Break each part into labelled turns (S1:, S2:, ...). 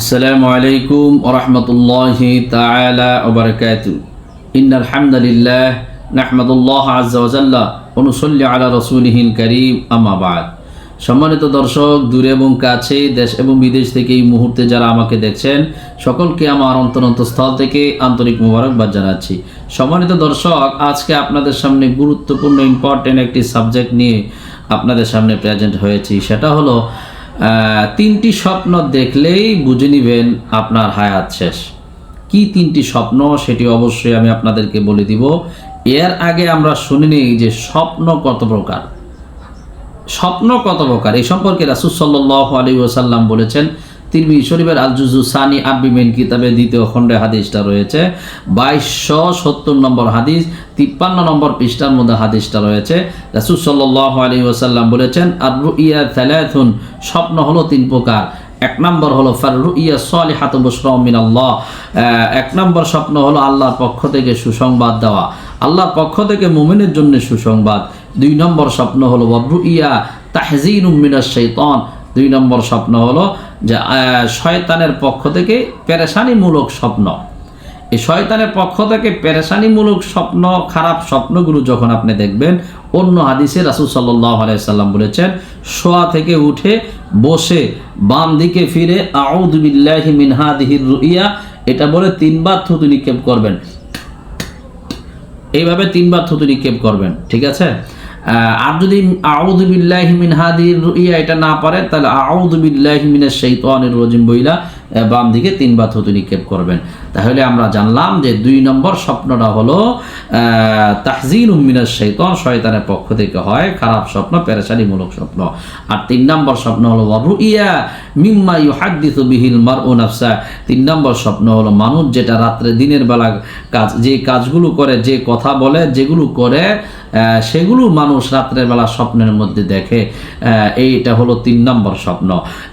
S1: আসসালামু আলাইকুম ওরহমতুল্লাহি তালা ওবরকাতু ইন আলহামদুলিল্লাহ নাহমদুল্লাহ আজাল্লাহ অনুসল্লি আলা রসুলহীন করিম আমাবাদ সম্মানিত দর্শক, দূরে এবং কাছে, দেশ এবং বিদেশ থেকে এই মুহূর্তে যারা আমাকে দেখছেন, সকলকে আমার অন্তরন্তস্থল থেকে আন্তরিক মুবারকবাদ জানাচ্ছি। সম্মানিত দর্শক, আজকে আপনাদের সামনে গুরুত্বপূর্ণ ইম্পর্টেন্ট একটি সাবজেক্ট নিয়ে আপনাদের সামনে প্রেজেন্ট হয়েছি। সেটা হলো তিনটি স্বপ্ন দেখলেই বুঝে নিবেন আপনার হায়াত শেষ। কি তিনটি স্বপ্ন সেটি অবশ্যই আমি আপনাদেরকে বলে দিব। এর আগে আমরা শুনিনি যে স্বপ্ন কত প্রকার। স্বপ্ন কত প্রকার? এই সম্পর্কে রাসুল সাল্লাহ আলী ওসাল্লাম বলেছেন তিরমি শরীফের আল জুজু সানি আব্বি মেন কিতাবে দ্বিতীয় খণ্ডে হাদিসটা রয়েছে। বাইশশো সত্তর নম্বর হাদিস, তিপ্পান্ন নম্বর পৃষ্ঠার মধ্যে হাদিসটা রয়েছে। রাসুল সাল্লাহ আলী ওসাল্লাম বলেছেন আর রুইয়া থ্যালাথুন স্বপ্ন হলো তিন প্রকার। এক নম্বর হলো ফারু ইয়া সলিহাত বুসরমিন আল্লাহ এক নম্বর স্বপ্ন হলো আল্লাহর পক্ষ থেকে সুসংবাদ দেওয়া। আল্লাহর পক্ষ থেকে মুমিনের জন্য সুসংবাদ। দুই নম্বর স্বপ্ন হলো বাবরু ইয়া তাহজিন উম্মিনার শৈতন দুই নম্বর স্বপ্ন হলো যে শয়তানের পক্ষ থেকে পেরেশানিমূলক স্বপ্ন। এই শয়তানের পক্ষ থেকে পেরেশানিমূলক স্বপ্ন, খারাপ স্বপ্নগুলো যখন আপনি দেখবেন, অন্য হাদিসে রাসুল সাল্লাহ বলেছেন, শোয়া থেকে উঠে বসে বাম দিকে ফিরে মিনহাদিহির রুইয়া, এটা বলে তিনবার থুতু নিক্ষেপ করবেন। এইভাবে তিনবার থুতু নিক্ষেপ করবেন, ঠিক আছে? আর যদি আউদু বিল্লাহি মিন হাদির ইয়া এটা না পারে, তাহলে আউদু সেই তো শাইতানির রাজিম বইলা বাম দিকে তিনবার থুতু নিক্ষেপ করবেন। তাহলে আমরা জানলাম যে দুই নম্বর স্বপ্নটা হলো তাহজিন উম্মিনাস শৈতান শয়তানের পক্ষ থেকে হয় খারাপ স্বপ্ন, পেরেশানিমূলক স্বপ্ন। আর তিন নম্বর স্বপ্ন হলো বাবু ইয়া মিম্মা ইউ ইউহাদ্দিসু বিহিল মারউ নাফসা। তিন নম্বর স্বপ্ন হলো, মানুষ যেটা রাত্রে দিনের বেলা কাজ যে কাজগুলো করে, যে কথা বলে, যেগুলো করে সেগুলো মানুষ রাত্রের বেলা স্বপ্নের মধ্যে দেখে। এইটা হলো তিন নম্বর স্বপ্ন।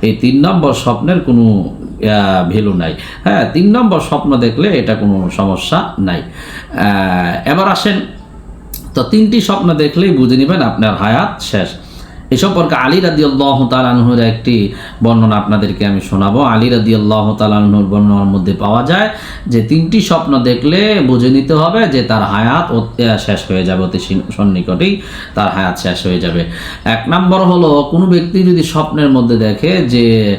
S1: এই তিন নম্বর স্বপ্নের কোনো ভ্যালু নাই। হ্যাঁ তিন নম্বর স্বপ্ন দেখলে এটা কোনো সমস্যা নাই। এবার আসেন, তো তিনটি স্বপ্ন দেখলেই বুঝে নেবেন আপনার হায়াত শেষ। এ সম্পর্কে আলী রাদি আল্লাহ তালানহুর একটি বর্ণনা আপনাদেরকে আমি শোনাবো। আলী রাদি আল্লাহ তালানহুর বর্ণনার মধ্যে পাওয়া যায় যে তিনটি স্বপ্ন দেখলে বুঝে নিতে হবে যে তার হায়াত শেষ হয়ে যাবে অতি সন্নি- সন্নিকটেই তার হায়াত শেষ হয়ে যাবে। এক নম্বর হলো, কোনো ব্যক্তি যদি স্বপ্নের মধ্যে দেখে যে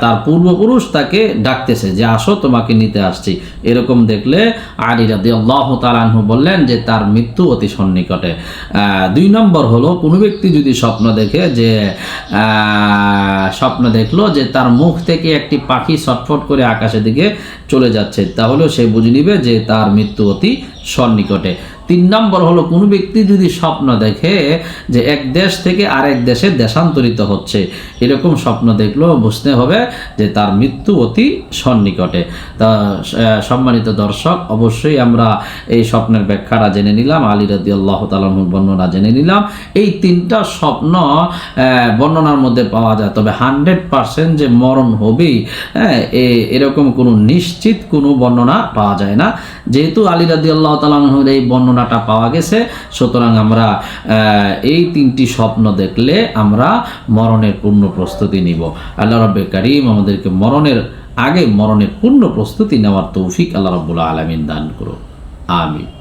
S1: তার পূর্বপুরুষ তাকে ডাকতেছে যে, আসো, তোমাকে নিতে আসছি। এরকম দেখলে আলী রাদি আল্লাহ তালানহু বললেন যে, তার মৃত্যু অতি সন্নিকটে। দুই নম্বর হলো, কোনো ব্যক্তি যদি স্বপ্ন দেখে যে স্বপ্ন দেখল যে তার মুখ থেকে একটি পাখি ছটফট করে আকাশের দিকে চলে যাচ্ছে। তাহলেও সে বুঝে নিবে যে তার মৃত্যু অতি সন্নিকটে। তিন নম্বর হলো, কোনো ব্যক্তি যদি স্বপ্ন দেখে যে এক দেশ থেকে আরেক দেশে দেশান্তরিত হচ্ছে, এরকম স্বপ্ন দেখলেও বুঝতে হবে যে তার মৃত্যু অতি সন্নিকটে। তা সম্মানিত দর্শক, অবশ্যই আমরা এই স্বপ্নের ব্যাখ্যাটা জেনে নিলাম, আলী রাদি আল্লাহ তালাহুর বর্ণনা জেনে নিলাম। এই তিনটা স্বপ্ন বর্ণনার মধ্যে পাওয়া যায়, তবে হান্ড্রেড পার্সেন্ট যে মরণ হবেই হ্যাঁ এরকম কোনো নিশ্চিত কোনো বর্ণনা পাওয়া যায় না। যেহেতু আলী রাদি আল্লাহ তালাহুর এই বর্ণনাটা পাওয়া গেছে। সুতরাং আমরা এই তিনটি স্বপ্ন দেখলে আমরা মরণের পূর্ণ প্রস্তুতি নিব। আল্লাহ রব্বে করিম আমাদেরকে মরণের আগে মরণের পূর্ণ প্রস্তুতি নেওয়ার তৌফিক আল্লাহ রব্বুল আলমিন দান করুন আমিন।